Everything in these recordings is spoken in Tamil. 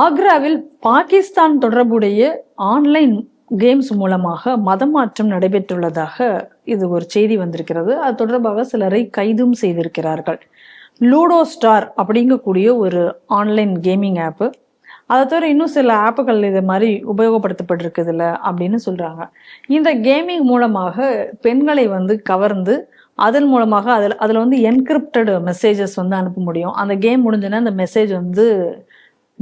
ஆக்ராவில் பாகிஸ்தான் தொடர்புடைய ஆன்லைன் கேம்ஸ் மூலமாக மதமாற்றம் நடைபெற்றுள்ளதாக இது ஒரு செய்தி வந்திருக்கிறது. அது தொடர்பாக சிலரை கைதும் செய்திருக்கிறார்கள். லூடோ ஸ்டார் அப்படிங்கக்கூடிய ஒரு ஆன்லைன் கேமிங் ஆப்பு அதை தவிர இன்னும் சில ஆப்புகள் இது மாதிரி உபயோகப்படுத்தப்பட்டிருக்குதுல அப்படின்னு சொல்றாங்க. இந்த கேமிங் மூலமாக பெண்களை வந்து கவர்ந்து அதன் மூலமாக அதில் அதில் வந்து என்கிரிப்டட் மெசேஜஸ் வந்து அனுப்ப முடியும். அந்த கேம் முடிஞ்சோன்னா அந்த மெசேஜ் வந்து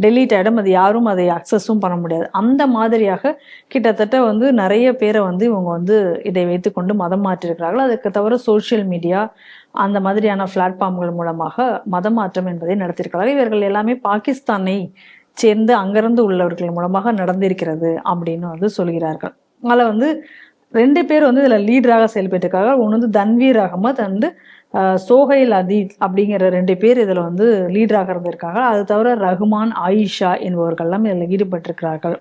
டெலீட் ஆகிடும் அது யாரும் அதை அக்சஸும் பண்ண முடியாது. அந்த மாதிரியாக கிட்டத்தட்ட வந்து நிறைய பேரை வந்து இவங்க வந்து இதை வைத்துக்கொண்டு மதம் மாற்றிருக்கிறார்கள் அதுக்கு தவிர சோஷியல் மீடியா அந்த மாதிரியான பிளாட்ஃபார்ம்கள் மூலமாக மதம் மாற்றம் என்பதை நடத்தியிருக்கிறார்கள். இவர்கள் எல்லாமே பாகிஸ்தானை சேர்ந்து அங்கிருந்து உள்ளவர்கள் மூலமாக நடந்திருக்கிறது அப்படின்னு வந்து சொல்கிறார்கள். அதில் வந்து ரெண்டு பேர் வந்து இதில் லீடராக செயல்பட்டிருக்காங்க ஒன்று வந்து தன்வீர் அகமத் அண்டு சோஹைல் அதீத் அப்படிங்கிற ரெண்டு பேர் இதில் வந்து லீடராக இருந்திருக்காங்க. அது தவிர ரஹ்மான் ஆயிஷா என்பவர்கள்லாம் இதில் ஈடுபட்டிருக்கிறார்கள்.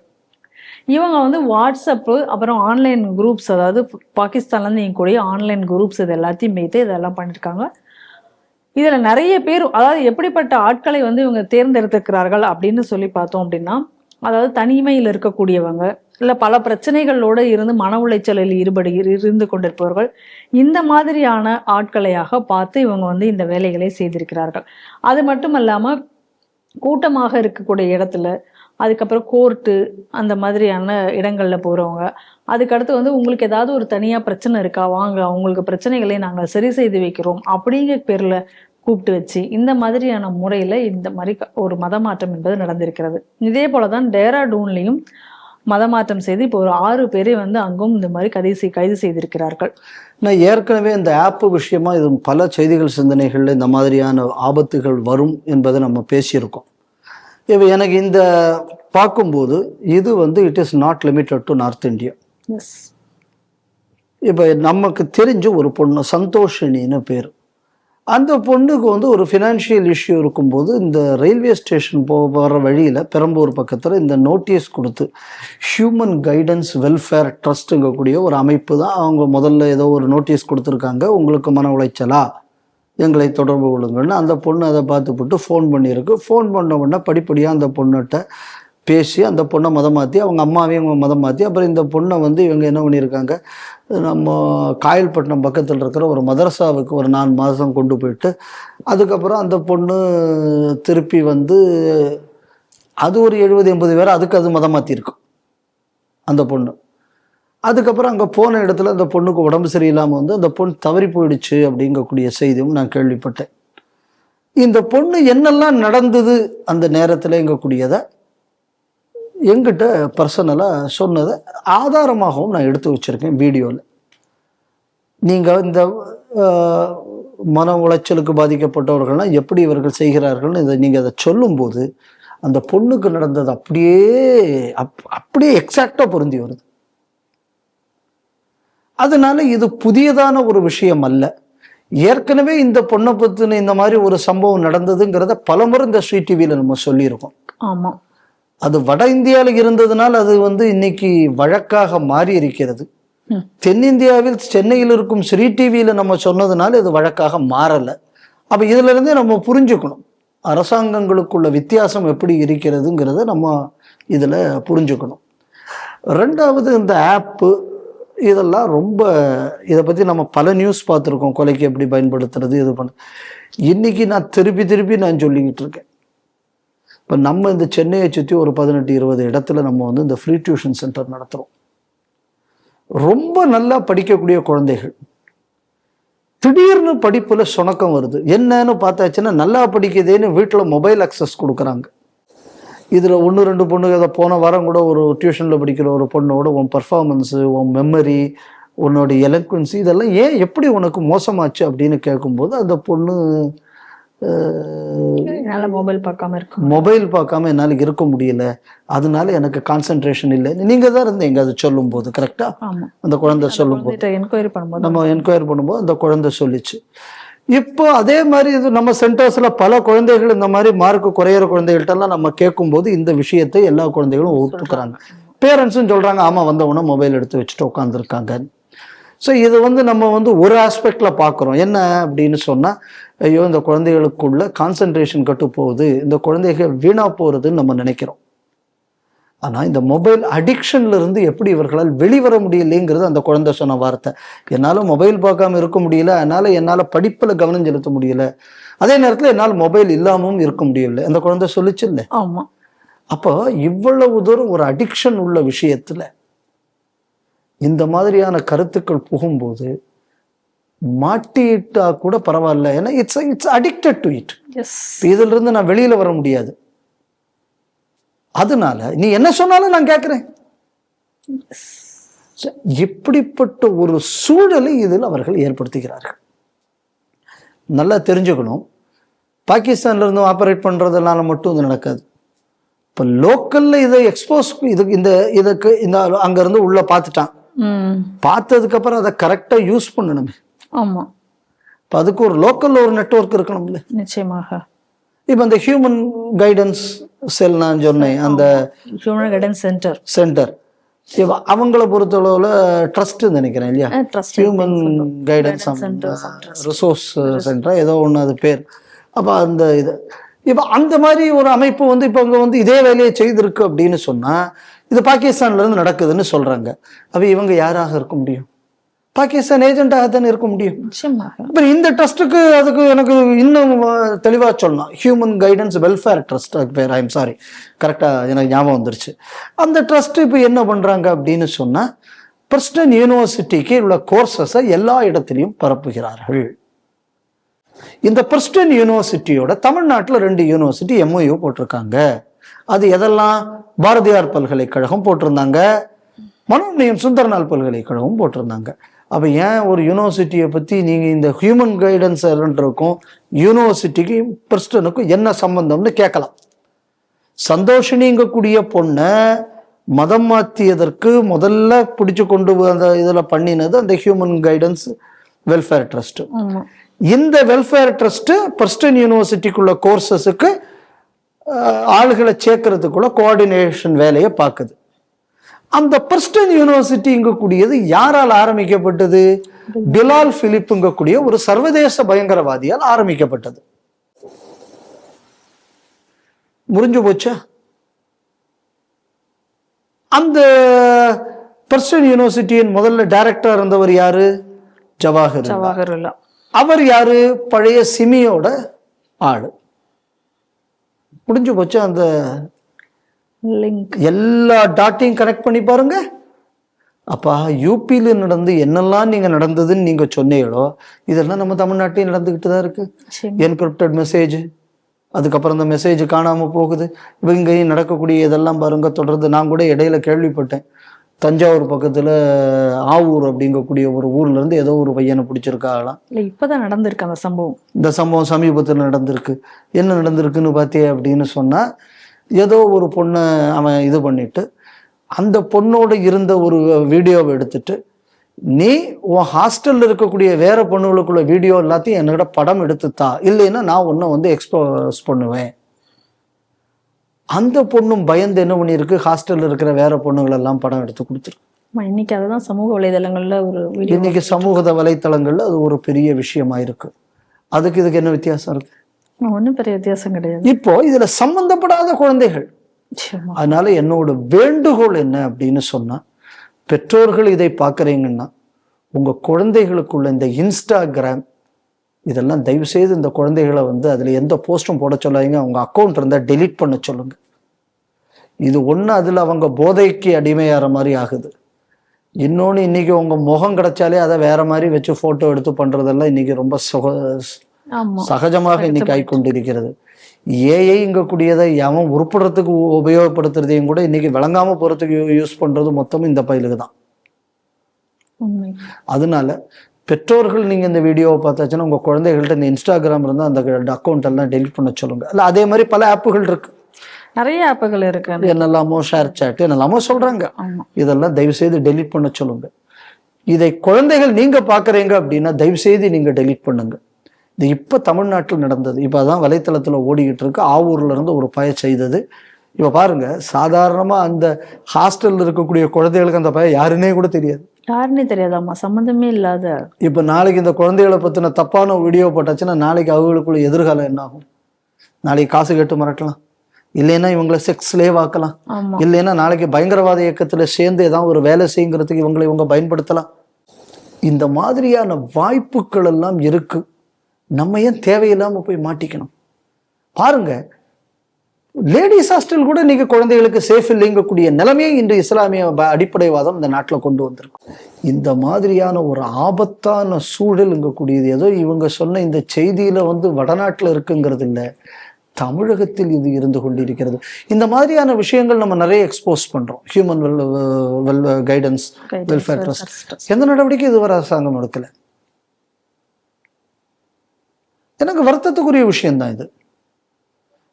இவங்க வந்து வாட்ஸ்அப்பு அப்புறம் ஆன்லைன் குரூப்ஸ் அதாவது பாகிஸ்தான்லேருந்து இயங்கக்கூடிய ஆன்லைன் குரூப்ஸ் இது எல்லாத்தையும் வைத்து இதெல்லாம் பண்ணியிருக்காங்க இதில் நிறைய பேர் அதாவது எப்படிப்பட்ட ஆட்களை வந்து இவங்க தேர்ந்தெடுத்திருக்கிறார்கள் அப்படின்னு சொல்லி பார்த்தோம் அப்படின்னா அதாவது தனிமையில் இருக்கக்கூடியவங்க இல்லை பல பிரச்சனைகளோடு இருந்து மன உளைச்சலில் ஈடுபடு இருந்து கொண்டிருப்பவர்கள் இந்த மாதிரியான ஆட்களையாக பார்த்து இவங்க வந்து இந்த வேலைகளை செய்திருக்கிறார்கள். அது மட்டும் இல்லாமல் கூட்டமாக இருக்கக்கூடிய இடத்துல அதுக்கப்புறம் கோர்ட்டு அந்த மாதிரியான இடங்களில் போகிறவங்க அதுக்கடுத்து வந்து உங்களுக்கு ஏதாவது ஒரு தனியாக பிரச்சனை இருக்கா? வாங்க உங்களுக்கு பிரச்சனைகளை நாங்கள் சரி செய்து வைக்கிறோம் அப்படிங்கிற பேரில் கூப்பிட்டு வச்சு இந்த மாதிரியான முறையில் இந்த மாதிரி க- ஒரு மதமாற்றம் என்பது நடந்திருக்கிறது. இதே போல தான் டேராடூன்லேயும் மதமாற்றம் செய்து இப்போ ஒரு ஆறு பேரை வந்து அங்கும் இந்த மாதிரி கைது செய் கைது செய்திருக்கிறார்கள். நான் ஏற்கனவே இந்த ஆப் விஷயமா இது பல செய்திகள் சிந்தனைகள்ல இந்த மாதிரியான ஆபத்துகள் வரும் என்பதை நம்ம பேசியிருக்கோம். இப்போ எனக்கு இந்த பார்க்கும்போது இது வந்து it is not limited to north India இப்போ நமக்கு தெரிஞ்ச ஒரு பொண்ணு சந்தோஷினின்னு பேர். அந்த பொண்ணுக்கு வந்து ஒரு ஃபினான்ஷியல் இஷ்யூ இருக்கும்போது இந்த ரயில்வே ஸ்டேஷன் போ போகிற வழியில் பெரம்பூர் பக்கத்தில் இந்த நோட்டீஸ் கொடுத்து ஹியூமன் கைடன்ஸ் வெல்ஃபேர் ட்ரஸ்ட்டுங்கக்கூடிய ஒரு அமைப்பு தான் அவங்க முதல்ல ஏதோ ஒரு நோட்டீஸ் கொடுத்துருக்காங்க. உங்களுக்கு மன உளைச்சலா? எங்களை தொடர்பு கொள்ளுங்கள்னு அந்த பொண்ணு அதை பார்த்துப்புட்டு ஃபோன் பண்ணியிருக்கு. ஃபோன் பண்ண உடனே படிப்படியாக அந்த பொண்ணுகிட்ட பேசி அந்த பொண்ணை மதம் மாற்றி அவங்க அம்மாவையும் அவங்க மதம் மாற்றி அப்புறம் இந்த பொண்ணை வந்து இவங்க என்ன பண்ணியிருக்காங்க? நம்ம காயல்பட்டினம் பக்கத்தில் இருக்கிற ஒரு மதரசாவுக்கு ஒரு நாலு மாதம் கொண்டு போயிட்டு அதுக்கப்புறம் அந்த பொண்ணு திருப்பி வந்து அது ஒரு எழுபது எண்பது பேர் அதுக்கு அது மதம் மாற்றிருக்கும் அந்த பொண்ணு. அதுக்கப்புறம் அங்கே போன இடத்துல அந்த பொண்ணுக்கு உடம்பு சரியில்லாமல் வந்து அந்த பொண்ணு தவறி போயிடுச்சு அப்படிங்கக்கூடிய செய்தியும் நான் கேள்விப்பட்டேன். இந்த பொண்ணு என்னெல்லாம் நடந்தது அந்த நேரத்தில் எங்கக்கூடியதை? எங்கிட்ட பர்சனலாக சொன்னதை ஆதாரமாகவும் நான் எடுத்து வச்சுருக்கேன் வீடியோவில் நீங்கள் இந்த மன உளைச்சலுக்கு பாதிக்கப்பட்டவர்கள்லாம் எப்படி இவர்கள் செய்கிறார்கள்னு இதை நீங்கள் அதை சொல்லும்போது அந்த பொண்ணுக்கு நடந்தது அப்படியே அப் அப்படியே எக்ஸாக்டாக பொருந்தி வருது. அதனால இது புதியதான ஒரு விஷயம் அல்ல. ஏற்கனவே இந்த பொண்ணை பற்றின இந்த மாதிரி ஒரு சம்பவம் நடந்ததுங்கிறத பலமுறை இந்த ஸ்ரீ டிவியில் நம்ம சொல்லியிருக்கோம். ஆமாம் அது வட இந்தியாவில் இருந்ததுனால் அது வந்து இன்னைக்கு வழக்காக மாறி இருக்கிறது. தென்னிந்தியாவில் சென்னையில் இருக்கும் ஸ்ரீ டிவியில் நம்ம சொன்னதுனால இது வழக்காக மாறலை. அப்போ இதுல இருந்தே நம்ம புரிஞ்சுக்கணும். அரசாங்கங்களுக்குள்ள வித்தியாசம் எப்படி இருக்கிறதுங்கிறத நம்ம இதில் புரிஞ்சுக்கணும். ரெண்டாவது இந்த ஆப்பு இதெல்லாம் ரொம்ப இதை பற்றி நம்ம பல நியூஸ் பார்த்துருக்கோம். கொலைக்கு எப்படி பயன்படுத்துறது இது பண்ண. இன்னைக்கு நான் திருப்பி திருப்பி நான் சொல்லிக்கிட்டு இருக்கேன். இப்போ நம்ம இந்த சென்னையை சுற்றி ஒரு பதினெட்டு இருபது இடத்துல நம்ம வந்து இந்த ஃப்ரீ டியூஷன் சென்டர் நடத்துகிறோம் ரொம்ப நல்லா படிக்கக்கூடிய குழந்தைகள். திடீர்னு படிப்பில் சுணக்கம் வருது. என்னன்னு பார்த்தாச்சுன்னா நல்லா படிக்குதேன்னு வீட்டில் மொபைல் அக்சஸ் கொடுக்குறாங்க. இதில் ஒன்று ரெண்டு பொண்ணுங்க அதை போன வாரம் கூட ஒரு டியூஷனில் படிக்கிற ஒரு பொண்ணோட உன் பர்ஃபார்மன்ஸு உன் மெமரி உன்னோட எலக்வன்சி இதெல்லாம் ஏன் எப்படி உனக்கு மோசமாச்சு? அப்படின்னு கேட்கும்போது அந்த பொண்ணு என்னால் மொபைல் பார்க்காம இருக்கும் மொபைல் பார்க்காம என்னால் இருக்க முடியல. அதனால எனக்கு கான்சென்ட்ரேஷன் இல்லை. நீங்கள் தான் இருந்தீங்க அது சொல்லும்போது கரெக்டாக ஆமாம் அந்த குழந்தை சொல்லும்போது. என்கொயரி பண்ணும்போது நம்ம என்கொயரி பண்ணும்போது அந்த குழந்தை சொல்லிச்சு. இப்போ அதே மாதிரி இது நம்ம சென்டர்ஸ்ல பல குழந்தைகள் இந்த மாதிரி மார்க் குறையிற குழந்தைகள்ட்டெல்லாம் நம்ம கேட்கும்போது இந்த விஷயத்தை எல்லா குழந்தைகளும் ஒத்துக்கிறாங்க. பேரண்ட்ஸும் சொல்றாங்க ஆமா வந்தவொடனே மொபைல் எடுத்து வச்சுட்டு உட்காந்துருக்காங்க ஸோ இது வந்து நம்ம வந்து ஒரு ஆஸ்பெக்ட்ல பார்க்குறோம். என்ன அப்படின்னு சொன்னா ஐயோ இந்த குழந்தைகளுக்குள்ள கான்சென்ட்ரேஷன் கட்டு போகுது இந்த குழந்தைகள் வீணா போறதுன்னு நம்ம நினைக்கிறோம். ஆனா இந்த மொபைல் அடிக்ஷன்ல இருந்து எப்படி இவர்களால் வெளிவர முடியலைங்கிறது அந்த குழந்தை சொன்ன வார்த்தை. என்னால மொபைல் பார்க்காம இருக்க முடியல அதனால என்னால படிப்புல கவனம் செலுத்த முடியல. அதே நேரத்துல என்னால் மொபைல் இல்லாமவும் இருக்க முடியல அந்த குழந்தை சொல்லிச்சு இல்லை? ஆமா. அப்போ இவ்வளவு தூரம் ஒரு அடிக்ஷன் உள்ள விஷயத்துல இந்த மாதிரியான கருத்துக்கள் புகும்போது மாட்டிட்டா கூட பரவாயில்ல. ஏன்னா it's it's addicted to it yes இதுல இருந்து நான் வெளியில வர முடியாது. அதனால நீ என்ன சொன்னாலும் நான் கேட்கிறேன். இப்படிப்பட்ட ஒரு சூழலை இதில் அவர்கள் ஏற்படுத்துகிறார்கள். நல்லா தெரிஞ்சுக்கணும். பாகிஸ்தான்ல இருந்து ஆப்ரேட் பண்றதுனால மட்டும் இது நடக்காது. இப்போ லோக்கல்ல இதை எக்ஸ்போஸ் இது இந்த இதுக்கு இந்த அங்க இருந்து உள்ள பார்த்துட்டான். ம். பார்த்ததுக்கு அப்புறம் அதை கரெக்டா யூஸ் பண்ணணுமே. ஆமா. இப்போ அதுக்கு ஒரு லோக்கல்ல ஒரு நெட்வொர்க் இருக்கணும்ல நிச்சயமாக. இப்போ இந்த ஹியூமன் கைடன்ஸ் செல் நான் சொன்னேன் அந்த ஹியூமன் கைடன்ஸ் சென்டர் சென்டர் இப்போ அவங்கள பொறுத்தளவுல ட்ரஸ்ட் நினைக்கிறேன் இல்லையா? ஹியூமன் கைடன்ஸ் ரிசோர்ஸ் சென்டர் ஏதோ ஒன்று அது பேர். அப்போ அந்த இது இப்போ அந்த மாதிரி ஒரு அமைப்பு வந்து இப்போ அங்கே வந்து இதே வேலையை செய்திருக்கு அப்படின்னு சொன்னால் இது பாகிஸ்தான்ல இருந்து நடக்குதுன்னு சொல்றாங்க. அப்போ இவங்க யாராக இருக்க முடியும்? பாகிஸ்தான் ஏஜென்ட்டாக தானே இருக்க முடியும்? அப்புறம் இந்த ட்ரஸ்ட்டுக்கு அதுக்கு எனக்கு இன்னும் தெளிவாக சொல்லலாம் ஹியூமன் கைடன்ஸ் வெல்ஃபேர் ட்ரஸ்ட் அது பேர் ஐம் சாரி கரெக்டாக எனக்கு ஞாபகம் வந்துருச்சு. அந்த ட்ரஸ்ட் இப்போ என்ன பண்ணுறாங்க அப்படின்னு சொன்னால் பிரஸ்டன் யூனிவர்சிட்டிக்கு உள்ள கோர்சஸை எல்லா இடத்துலையும் பரப்புகிறார்கள். இந்த பிரிஸ்டன் யூனிவர்சிட்டியோட தமிழ்நாட்டில் ரெண்டு யூனிவர்சிட்டி எம்ஓயு போட்டிருக்காங்க. அது எதெல்லாம்? பாரதியார் பல்கலைக்கழகம் போட்டிருந்தாங்க. மனோன்மயம் சுந்தரநாள் பல்கலைக்கழகம் போட்டிருந்தாங்க. அப்போ ஏன் ஒரு யூனிவர்சிட்டியை பற்றி நீங்கள் இந்த ஹியூமன் கைடன்ஸ் இருக்கும் யூனிவர்சிட்டிக்கும் பிரிஸ்டனுக்கும் என்ன சம்பந்தம்னு கேட்கலாம். சந்தோஷினிங்கக்கூடிய பொண்ணை மதம் மாற்றியதற்கு முதல்ல பிடிச்சு கொண்டு அந்த இதில் பண்ணினது அந்த ஹியூமன் கைடன்ஸ் வெல்ஃபேர் ட்ரஸ்ட் ஆமா. இந்த வெல்ஃபேர் ட்ரஸ்ட் பிரஸ்டன் யூனிவர்சிட்டிக்குள்ள கோர்சஸுக்கு ஆளுகளை சேர்க்கறதுக்குள்ள கோஆர்டினேஷன் வேலையை பார்க்குது. அந்த பிரஸ்டன் யூனிவர்சிட்டி இங்கக்கூடியது யாரால் ஆரம்பிக்கப்பட்டது? பிலால் பிலிப்புங்கக்கூடிய ஒரு சர்வதேச பயங்கரவாதியால் ஆரம்பிக்கப்பட்டது. முடிஞ்சு போச்சா? அந்த பிரஸ்டன் யூனிவர்சிட்டியின் முதல்ல டைரக்டர் இருந்தவர் யாரு? ஜவாஹர் ஜவாஹருல்லா. அவர் யாரு? பழைய சிமியோட ஆளு. முடிஞ்சு போச்சு அந்த லிங்க் எல்லா டாட்டையும் கனெக்ட் பண்ணி பாருங்க. அப்பா யூபியில் நடந்து என்னெல்லாம் நீங்க நடந்ததுன்னு நீங்க சொன்னீங்களோ இதெல்லாம் நம்ம தமிழ்நாட்டிலையும் நடந்துகிட்டு தான் இருக்கு. நிச்சயமா. என்கிரிப்டட் மெசேஜ் அதுக்கப்புறம் அந்த மெசேஜ் காணாம போகுது. இவங்கேயும் நடக்கக்கூடிய இதெல்லாம் பாருங்க தொடர்ந்து நான் கூட இடையில கேள்விப்பட்டேன். தஞ்சாவூர் பக்கத்துல ஆவூர் அப்படிங்கக்கூடிய ஒரு ஊர்ல இருந்து ஏதோ ஒரு பையனை பிடிச்சிருக்காங்களாம். இல்ல இப்பதான் நடந்திருக்கு அந்த சம்பவம். இந்த சம்பவம் சமீபத்தில் நடந்திருக்கு. என்ன நடந்திருக்குன்னு பார்த்தியே அப்படின்னு சொன்னா ஏதோ ஒரு பொண்ணை அவன் இது பண்ணிட்டு அந்த பொண்ணோட இருந்த ஒரு வீடியோவை எடுத்துட்டு நீ உன் ஹாஸ்டல்ல இருக்கக்கூடிய வேற பொண்ணுகளுக்குள்ள வீடியோ எல்லாத்தையும் என்னோட படம் எடுத்துத்தா இல்லைன்னா நான் உன்னை வந்து எக்ஸ்போஸ் பண்ணுவேன். அந்த பொண்ணும் பயந்து என்ன பண்ணியிருக்கு? ஹாஸ்டல்ல இருக்கிற வேற பொண்ணுகள் எல்லாம் படம் எடுத்து கொடுத்துருக்கு. இன்னைக்கு அதுதான் சமூக வலைதளங்கள்ல ஒரு இன்னைக்கு சமூக வலைத்தளங்கள்ல அது ஒரு பெரிய விஷயமா இருக்கு. அதுக்கு இதுக்கு என்ன வித்தியாசம் இருக்கு? ஒண்ணும் பெரிய வித்தியாசம் கிடையாது. இப்போ இதுல சம்பந்தப்படாத குழந்தைகள். அதனால என்னோட வேண்டுகோள் என்ன அப்படின்னு சொன்னா பெற்றோர்கள் இதை பார்க்குறீங்கன்னா உங்க குழந்தைகளுக்குள்ள இந்த இன்ஸ்டாகிராம் இதெல்லாம் தயவு செய்து இந்த குழந்தைகளை வந்து அதுல எந்த போஸ்டும் போட சொல்லாதீங்க. அவங்க அக்கௌண்ட் இருந்தா டெலீட் பண்ண சொல்லுங்க. இது ஒண்ணு அதுல அவங்க போதைக்கு அடிமையாகிற மாதிரி ஆகுது. இன்னொன்னு இன்னைக்கு உங்க முகம் கிடைச்சாலே அதை வேற மாதிரி வச்சு போட்டோ எடுத்து பண்றதெல்லாம் இன்னைக்கு ரொம்ப சுக சகஜமாக இன்னைக்கு ஆய்கொண்டிருக்கிறது. ஏஐ இங்க கூடியதை அவன் உருப்படுறதுக்கு உபயோகப்படுத்துறதையும் கூட இன்னைக்கு விளங்காம போறதுக்கு யூஸ் பண்றது மொத்தமும் இந்த பயிலுக்கு தான். அதனால பெற்றோர்கள் நீங்க இந்த வீடியோவை பார்த்தாச்சுன்னா உங்க குழந்தைகள்ட்ட இந்த இன்ஸ்டாகிராம் இருந்தா அந்த அக்கௌண்ட் எல்லாம் டெலிட் பண்ண சொல்லுங்க. இல்ல அதே மாதிரி பல ஆப்புகள் இருக்கு. நிறைய ஆப்புகள் இருக்கு. என்னெல்லாமோ ஷேர் சாட் என்னெல்லாமோ சொல்றாங்க. இதெல்லாம் தயவு செய்து டெலீட் பண்ண சொல்லுங்க. இதை குழந்தைகள் நீங்க பாக்குறீங்க அப்படின்னா தயவு செய்து நீங்க டெலீட் பண்ணுங்க. இது இப்ப தமிழ்நாட்டில் நடந்தது. இப்ப அதான் வலைத்தளத்துல ஓடிக்கிட்டு இருக்கு. ஆவூர்ல இருந்து ஒரு பய செய்தது. இப்போ பாருங்க சாதாரணமா அந்த ஹாஸ்டல்ல இருக்கக்கூடிய குழந்தைகளுக்கு அந்த பையன் யாருன்னே கூட தெரியாது. யாருன்னே தெரியாதாம்மா? சம்மந்தமே இல்லாத. இப்போ நாளைக்கு இந்த குழந்தைகளை பத்தின தப்பான வீடியோ போட்டாச்சுன்னா நாளைக்கு அவங்களுக்குள்ள எதிர்காலம் என்ன ஆகும் நாளைக்கு காசு கேட்டு மிரட்டலாம். இல்லைன்னா இவங்களை செக்ஸ் ஸ்லேவ் ஆக்கலாம் இல்லைன்னா நாளைக்கு பயங்கரவாத இயக்கத்துல சேர்ந்து ஏதாவது ஒரு வேலை செய்யுங்கிறதுக்கு இவங்களை இவங்க பயன்படுத்தலாம். இந்த மாதிரியான வாய்ப்புகள் எல்லாம் இருக்கு. நம்ம ஏன் தேவையில்லாம போய் மாட்டிக்கணும்? பாருங்க லேடிஸ் ஹாஸ்டல் கூட இன்னைக்கு குழந்தைகளுக்கு சேஃப் இல்லைங்கக்கூடிய நிலைமையை இன்று இஸ்லாமிய அடிப்படைவாதம் இந்த நாட்டில் கொண்டு வந்திருக்கு. இந்த மாதிரியான ஒரு ஆபத்தான சூழல் இங்கக்கூடியது ஏதோ இவங்க சொன்ன இந்த செய்தியில வந்து வடநாட்டில் இருக்குங்கிறது இல்லை தமிழகத்தில் இது இருந்து கொண்டிருக்கிறது. இந்த மாதிரியான விஷயங்கள் நம்ம நிறைய எக்ஸ்போஸ் பண்றோம். Human well well guidance welfare trust. எந்த நடவடிக்கை இதுவரை அரசாங்கம் எடுக்கல. எனக்கு வருத்தத்துக்குரிய விஷயந்தான் இது.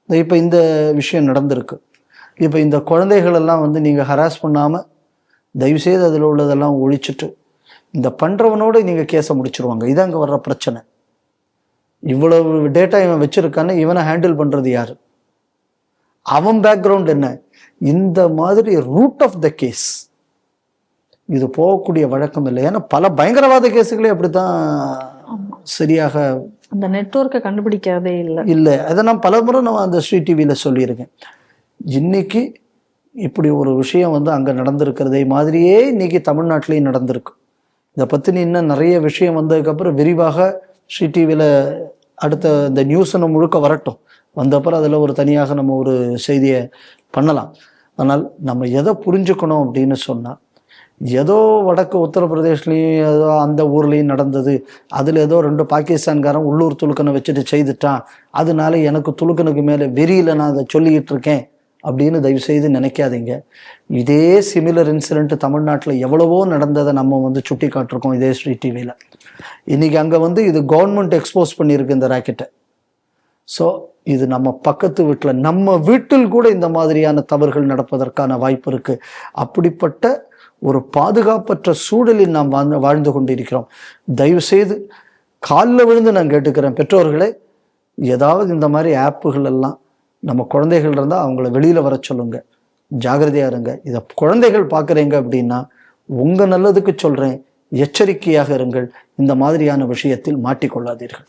இப்போ இந்த விஷயம் நடந்திருக்கு. இப்போ இந்த குழந்தைகளெல்லாம் வந்து நீங்கள் ஹராஸ் பண்ணாமல் தயவுசெய்து அதில் உள்ளதெல்லாம் ஒழிச்சிட்டு இந்த பண்ணுறவனோடு நீங்கள் கேஸை முடிச்சிருவாங்க. இது அங்கே வர்ற பிரச்சனை. இவ்வளவு டேட்டா இவன் வச்சுருக்கான்னு இவனை ஹேண்டில் பண்ணுறது யார்? அவன் பேக்ரவுண்ட் என்ன? இந்த மாதிரி ரூட் ஆஃப் த கேஸ் இது போகக்கூடிய வழக்கம் இல்லை. ஏன்னா பல பயங்கரவாத கேஸுகளே அப்படி தான் சரியாக அந்த நெட்வொர்க்கை கண்டுபிடிக்கிறதே இல்லை. இல்லை. அதை நான் பலமுறை நான் அந்த ஸ்ரீ டிவியில் சொல்லியிருக்கேன். இன்னைக்கு இப்படி ஒரு விஷயம் வந்து அங்கே நடந்திருக்கிறதே மாதிரியே இன்னைக்கு தமிழ்நாட்டிலையும் நடந்திருக்கு. இதை பற்றி இன்னும் நிறைய விஷயம் வந்ததுக்கப்புறம் விரிவாக ஸ்ரீ டிவியில் அடுத்த இந்த நியூஸ் நம்ம முழுக்க வரட்டும். வந்தப்புறம் அதில் ஒரு தனியாக நம்ம ஒரு செய்தியை பண்ணலாம். ஆனால் நம்ம எதை புரிஞ்சுக்கணும் அப்படின்னு சொன்னால் ஏதோ வடக்கு உத்தரப்பிரதேஷ்லேயும் ஏதோ அந்த ஊர்லேயும் நடந்தது. அதில் ஏதோ ரெண்டு பாகிஸ்தான்காரன் உள்ளூர் துலுக்கனை வச்சுட்டு செய்துட்டான். அதனால எனக்கு துலுக்கனுக்கு மேலே வெறியில் நான் அதை சொல்லிக்கிட்டு இருக்கேன் அப்படின்னு தயவு செய்து நினைக்காதீங்க. இதே சிமிலர் இன்சிடென்ட் தமிழ்நாட்டில் எவ்வளவோ நடந்ததை நம்ம வந்து சுட்டி காட்டிருக்கோம் இதே ஸ்ரீ டிவியில் இன்றைக்கி அங்கே வந்து இது கவர்மெண்ட் எக்ஸ்போஸ் பண்ணியிருக்கு இந்த ராக்கெட்டை ஸோ இது நம்ம பக்கத்து வீட்டில் நம்ம வீட்டில் கூட இந்த மாதிரியான தவறுகள் நடப்பதற்கான வாய்ப்பு இருக்குது அப்படிப்பட்ட ஒரு பாதுகாப்பற்ற சூழலில் நாம் வாழ்ந்து வாழ்ந்து கொண்டிருக்கிறோம். தயவு செய்து காலில் விழுந்து நான் கேட்டுக்கிறேன். பெற்றோர்களே ஏதாவது இந்த மாதிரி ஆப்புகள் எல்லாம் நம்ம குழந்தைகள் இருந்தால் அவங்கள வெளியில் வர சொல்லுங்க. ஜாகிரதையாக இருங்க. இதை குழந்தைகள் பார்க்குறீங்க அப்படின்னா உங்கள் நல்லதுக்கு சொல்கிறேன் எச்சரிக்கையாக இருங்கள். இந்த மாதிரியான விஷயத்தில் மாட்டிக்கொள்ளாதீர்கள்.